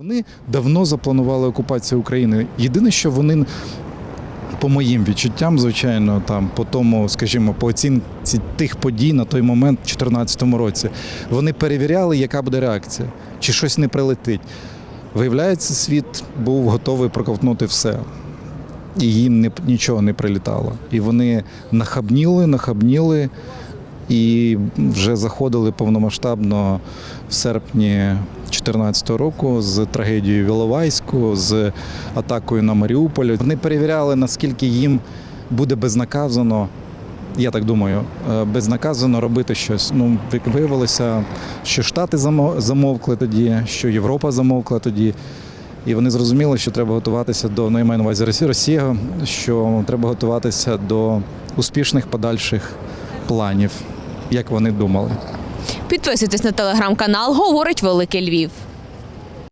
Вони давно запланували окупацію України. Єдине, що вони, по моїм відчуттям, звичайно, там по тому, скажімо, по оцінці тих подій на той момент, в 2014 році, вони перевіряли, яка буде реакція, чи щось не прилетить. Виявляється, світ був готовий проковтнути все. І їм не, нічого не прилітало. І вони нахабніли, нахабніли і вже заходили повномасштабно в серпні 2014 року з трагедією в Іловайську, з атакою на Маріуполь. Вони перевіряли, наскільки їм буде безнаказано. Я так думаю, е, безнаказано робити щось. Ну, виявилося, що Штати замо- замовкли тоді, що Європа замовкла тоді. І вони зрозуміли, що треба готуватися до ну, я маю на увазі Росі- Росія, що треба готуватися до успішних подальших планів, як вони думали. Підписуйтесь на телеграм-канал Говорить Великий Львів.